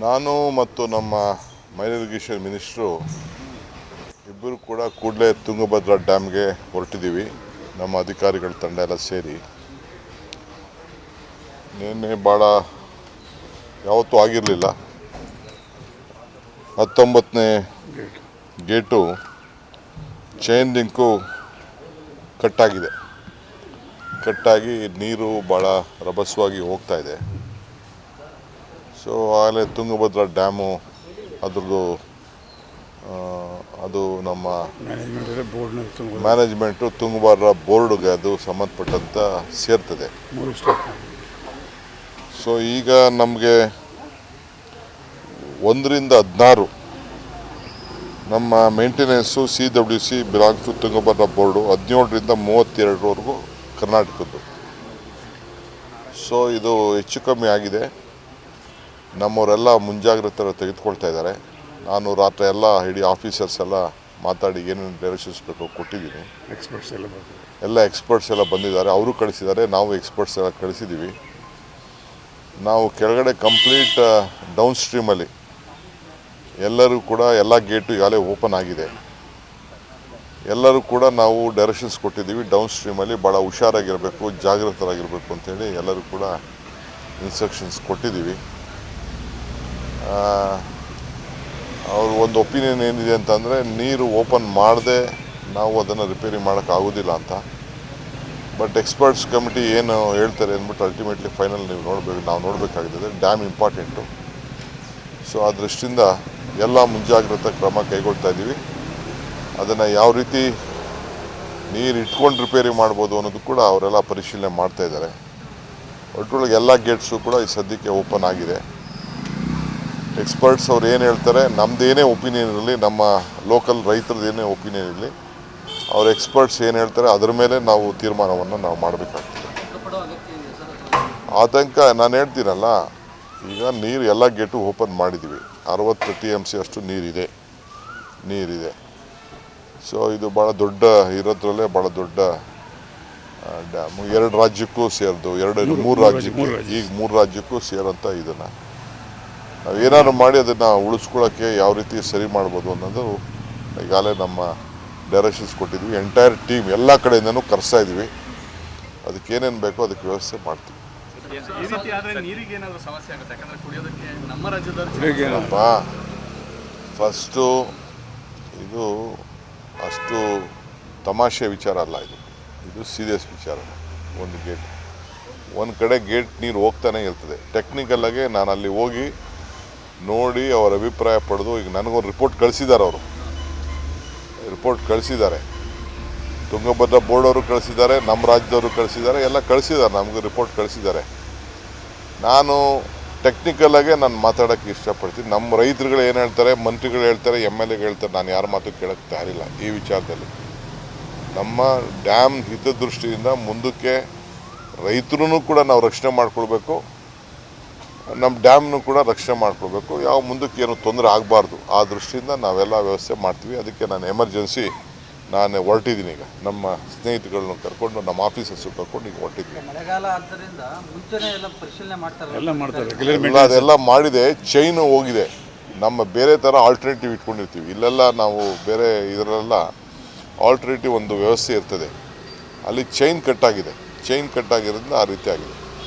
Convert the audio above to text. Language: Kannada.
ನಾನು ಮತ್ತು ನಮ್ಮ ಮೈನ್ ಇರಿಗೇಷನ್ ಮಿನಿಸ್ಟ್ರು ಇಬ್ಬರು ಕೂಡ ಕೂಡಲೇ ತುಂಗಭದ್ರಾ ಡ್ಯಾಮ್ಗೆ ಹೊರಟಿದ್ದೀವಿ. ನಮ್ಮ ಅಧಿಕಾರಿಗಳ ತಂಡ ಎಲ್ಲ ಸೇರಿ. ನಿನ್ನೆ ಭಾಳ ಯಾವತ್ತೂ ಆಗಿರಲಿಲ್ಲ. ಹತ್ತೊಂಬತ್ತನೇ ಗೇಟು ಚೈನ್ ಲಿಂಕು ಕಟ್ಟಾಗಿದೆ. ಕಟ್ಟಾಗಿ ನೀರು ಭಾಳ ರಭಸವಾಗಿ ಹೋಗ್ತಾ ಇದೆ. ಸೊ ಆಗಲೇ ತುಂಗಭದ್ರಾ ಡ್ಯಾಮು ಅದ್ರದ್ದು ಅದು ನಮ್ಮ ಮ್ಯಾನೇಜ್ಮೆಂಟ್ ತುಂಗಭದ್ರಾ. ಬೋರ್ಡ್ಗೆ ಅದು ಸಂಬಂಧಪಟ್ಟಂತ ಸೇರ್ತದೆ. ಸೊ ಈಗ ನಮಗೆ ಒಂದರಿಂದ ಹದಿನಾರು ನಮ್ಮ maintenance C W C belongs to Tungabhadra board ಹದಿನೇಳರಿಂದ ಮೂವತ್ತೆರಡರವರೆಗೂ ಕರ್ನಾಟಕದ್ದು. ಸೊ ಇದು ಹೆಚ್ಚು ಕಮ್ಮಿ ಆಗಿದೆ. ನಮ್ಮವರೆಲ್ಲ ಮುಂಜಾಗ್ರತೆ ತೆಗೆದುಕೊಳ್ತಾ ಇದ್ದಾರೆ. ನಾನು ರಾತ್ರಿ ಎಲ್ಲ ಇಡೀ ಆಫೀಸರ್ಸ್ ಎಲ್ಲ ಮಾತಾಡಿ ಏನೇನು ಡೈರೆಕ್ಷನ್ಸ್ ಬೇಕು ಕೊಟ್ಟಿದ್ದೀನಿ. ಎಕ್ಸ್ಪರ್ಟ್ಸ್ ಎಲ್ಲ ಎಲ್ಲ ಎಕ್ಸ್ಪರ್ಟ್ಸ್ ಎಲ್ಲ ಬಂದಿದ್ದಾರೆ. ಅವರು ಕಳಿಸಿದ್ದಾರೆ. ನಾವು ಎಕ್ಸ್ಪರ್ಟ್ಸ್ ಎಲ್ಲ ಕಳಿಸಿದ್ದೀವಿ. ನಾವು ಕೆಳಗಡೆ ಕಂಪ್ಲೀಟ್ ಡೌನ್ ಸ್ಟ್ರೀಮಲ್ಲಿ ಎಲ್ಲರೂ ಕೂಡ ಎಲ್ಲ ಗೇಟು ಈಗಾಗಲೇ ಓಪನ್ ಆಗಿದೆ. ಎಲ್ಲರೂ ಕೂಡ ನಾವು ಡೈರೆಕ್ಷನ್ಸ್ ಕೊಟ್ಟಿದ್ದೀವಿ. ಡೌನ್ ಸ್ಟ್ರೀಮಲ್ಲಿ ಭಾಳ ಹುಷಾರಾಗಿರಬೇಕು ಜಾಗೃತರಾಗಿರಬೇಕು ಅಂತೇಳಿ ಎಲ್ಲರೂ ಕೂಡ ಇನ್ಸ್ಟ್ರಕ್ಷನ್ಸ್ ಕೊಟ್ಟಿದ್ದೀವಿ. ಅವ್ರ ಒಂದು ಒಪಿನಿಯನ್ ಏನಿದೆ ಅಂತಂದರೆ, ನೀರು ಓಪನ್ ಮಾಡದೆ ನಾವು ಅದನ್ನು ರಿಪೇರಿ ಮಾಡೋಕ್ಕಾಗೋದಿಲ್ಲ ಅಂತ. ಬಟ್ ಎಕ್ಸ್ಪರ್ಟ್ಸ್ ಕಮಿಟಿ ಏನು ಹೇಳ್ತಾರೆ ಅಂದ್ಬಿಟ್ಟು ಅಲ್ಟಿಮೇಟ್ಲಿ ಫೈನಲ್ ನೀವು ನೋಡಬೇಕು, ನಾವು ನೋಡಬೇಕಾಗಿದೆ ಡ್ಯಾಮ್ ಇಂಪಾರ್ಟೆಂಟು ಸೊ ಆ ದೃಷ್ಟಿಯಿಂದ ಎಲ್ಲ ಮುಂಜಾಗ್ರತಾ ಕ್ರಮ ಕೈಗೊಳ್ತಾ ಇದ್ದೀವಿ ಅದನ್ನು ಯಾವ ರೀತಿ ನೀರು ಇಟ್ಕೊಂಡು ರಿಪೇರಿ ಮಾಡ್ಬೋದು ಅನ್ನೋದು ಕೂಡ ಅವರೆಲ್ಲ ಪರಿಶೀಲನೆ ಮಾಡ್ತಾ ಇದ್ದಾರೆ. ಒಟ್ಟೊಳಗೆ ಎಲ್ಲ ಗೇಟ್ಸು ಕೂಡ ಈ ಸದ್ಯಕ್ಕೆ ಓಪನ್ ಆಗಿದೆ. ಎಕ್ಸ್ಪರ್ಟ್ಸ್ ಅವ್ರು ಏನು ಹೇಳ್ತಾರೆ ನಮ್ಮದೇನೇ ಒಪಿನಿಯನ್ ಇರಲಿ ನಮ್ಮ ಲೋಕಲ್ ರೈತರದ್ದು ಏನೇ ಒಪಿನಿಯನ್ ಇರಲಿ ಅವ್ರ ಎಕ್ಸ್ಪರ್ಟ್ಸ್ ಏನು ಹೇಳ್ತಾರೆ ಅದರ ಮೇಲೆ ನಾವು ತೀರ್ಮಾನವನ್ನು ನಾವು ಮಾಡಬೇಕಾಗ್ತದೆ. ಆತಂಕ ನಾನು ಹೇಳ್ತೀನಲ್ಲ ಈಗ ನೀರು ಎಲ್ಲ ಗೇಟು ಓಪನ್ ಮಾಡಿದ್ದೀವಿ ಅರವತ್ತು ಟಿ ಎಂ ಸಿ ಅಷ್ಟು ನೀರಿದೆ. ನೀರಿದೆ. ಸೊ ಇದು ಭಾಳ ದೊಡ್ಡ ಇರೋದ್ರಲ್ಲೇ ಭಾಳ ದೊಡ್ಡ ಡ್ಯಾಮು ಎರಡು ರಾಜ್ಯಕ್ಕೂ ಸೇರಿದು ಎರಡು ಮೂರು ರಾಜ್ಯಕ್ಕೂ ಈಗ ಮೂರು ರಾಜ್ಯಕ್ಕೂ ಸೇರೋಂಥ ಇದನ್ನು. ಏನಾದ್ರು ಮಾಡಿ ಅದನ್ನು ಉಳಿಸ್ಕೊಳ್ಳೋಕ್ಕೆ ಯಾವ ರೀತಿ ಸರಿ ಮಾಡ್ಬೋದು ಅನ್ನೋದು ಈಗಾಗಲೇ ನಮ್ಮ ಡೈರೆಕ್ಷನ್ಸ್ ಕೊಟ್ಟಿದ್ವಿ. ಎಂಟೈರ್ ಟೀಮ್ ಎಲ್ಲ ಕಡೆಯಿಂದನೂ ಕರೆಸ್ತಾ ಇದ್ದೀವಿ. ಅದಕ್ಕೆ ಏನೇನು ಬೇಕೋ ಅದಕ್ಕೆ ವ್ಯವಸ್ಥೆ ಮಾಡ್ತೀವಿ. ಈ ರೀತಿ ಆದ್ರೆ ನೀರಿಗೆ ಏನಾದ್ರು ಸಮಸ್ಯೆ ಆಗುತ್ತೆ? ಯಾಕಂದ್ರೆ ಕುಡಿಯೋದಕ್ಕೆ ನಮ್ಮ ರಾಜ್ಯದಲ್ಲಿ ಬೆಳಿಗ್ಗೆ ಅಪ್ಪ ಫಸ್ಟು ಇದು ಅಷ್ಟು ತಮಾಷೆ ವಿಚಾರ ಅಲ್ಲ ಇದು. ಇದು ಸೀರಿಯಸ್ ವಿಚಾರ. ಒಂದು ಗೇಟ್ ಒಂದು ಕಡೆ ಗೇಟ್ ನೀರು ಹೋಗ್ತಾನೆ ಇರ್ತದೆ. ಟೆಕ್ನಿಕಲ್ಲಾಗೆ ನಾನು ಅಲ್ಲಿ ಹೋಗಿ ನೋಡಿ ಅವರ ಅಭಿಪ್ರಾಯ ಪಡೆದು ಈಗ ನನಗೊಂದು ರಿಪೋರ್ಟ್ ಕಳಿಸಿದ್ದಾರೆ ಅವರು. ರಿಪೋರ್ಟ್ ಕಳಿಸಿದ್ದಾರೆ. ತುಂಗಭದ್ರಾ ಬೋರ್ಡ್ ಅವರು ಕಳಿಸಿದ್ದಾರೆ, ನಮ್ಮ ರಾಜ್ಯದವರು ಕಳಿಸಿದ್ದಾರೆ, ಎಲ್ಲ ಕಳಿಸಿದ್ದಾರೆ, ನಮಗೆ ರಿಪೋರ್ಟ್ ಕಳಿಸಿದ್ದಾರೆ. ನಾನು ಟೆಕ್ನಿಕಲಾಗೆ ನಾನು ಮಾತಾಡೋಕ್ಕೆ ಇಷ್ಟಪಡ್ತೀನಿ. ನಮ್ಮ ರೈತರುಗಳು ಏನು ಹೇಳ್ತಾರೆ, ಮಂತ್ರಿಗಳು ಹೇಳ್ತಾರೆ ಎಂ ಎಲ್ ಹೇಳ್ತಾರೆ, ನಾನು ಯಾರ ಮಾತು ಕೇಳೋಕ್ಕೆ ತಯಾರಿಲ್ಲ ಈ ವಿಚಾರದಲ್ಲಿ. ನಮ್ಮ ಡ್ಯಾಮ್ ಹಿತದೃಷ್ಟಿಯಿಂದ ಮುಂದಕ್ಕೆ ರೈತರೂ ಕೂಡ ನಾವು ರಕ್ಷಣೆ ಮಾಡ್ಕೊಳ್ಬೇಕು. ನಮ್ಮ ಡ್ಯಾಮ್ನು ಕೂಡ ರಕ್ಷಣೆ ಮಾಡ್ಕೊಳ್ಬೇಕು. ಯಾವ ಮುಂದಕ್ಕೆ ಏನು ತೊಂದರೆ ಆಗಬಾರ್ದು. ಆ ದೃಷ್ಟಿಯಿಂದ ನಾವೆಲ್ಲ ವ್ಯವಸ್ಥೆ ಮಾಡ್ತೀವಿ. ಅದಕ್ಕೆ ನಾನು ಎಮರ್ಜೆನ್ಸಿ ನಾನು ಹೊರಟಿದ್ದೀನಿ ಈಗ. ನಮ್ಮ ಸ್ನೇಹಿತಗಳನ್ನ ಕರ್ಕೊಂಡು ನಮ್ಮ ಆಫೀಸರ್ಸು ಕರ್ಕೊಂಡು ಈಗ ಹೊರಟಿದ್ದೀನಿ. ಮಳೆಗಾಲ ಆದ್ದರಿಂದ ಮುಂಚೆನೇ ಎಲ್ಲ ಪರಿಶೀಲನೆ ಮಾಡ್ತಾರೆ ಎಲ್ಲ ಮಾಡ್ತಾರೆ. ರೆಗ್ಯುಲರ್ ಎಲ್ಲ ಅದೆಲ್ಲ ಮಾಡಿದೆ. ಚೈನ್ ಹೋಗಿದೆ. ನಮ್ಮ ಬೇರೆ ಥರ ಆಲ್ಟರ್ನೇಟಿವ್ ಇಟ್ಕೊಂಡಿರ್ತೀವಿ. ಇಲ್ಲೆಲ್ಲ ನಾವು ಬೇರೆ ಇದರಲ್ಲ ಆಲ್ಟರ್ನೇಟಿವ್ ಒಂದು ವ್ಯವಸ್ಥೆ ಇರ್ತದೆ. ಅಲ್ಲಿ ಚೈನ್ ಕಟ್ಟಾಗಿದೆ ಚೈನ್ ಕಟ್ಟಾಗಿರೋದ್ರಿಂದ ಆ ರೀತಿ ಆಗಿದೆ.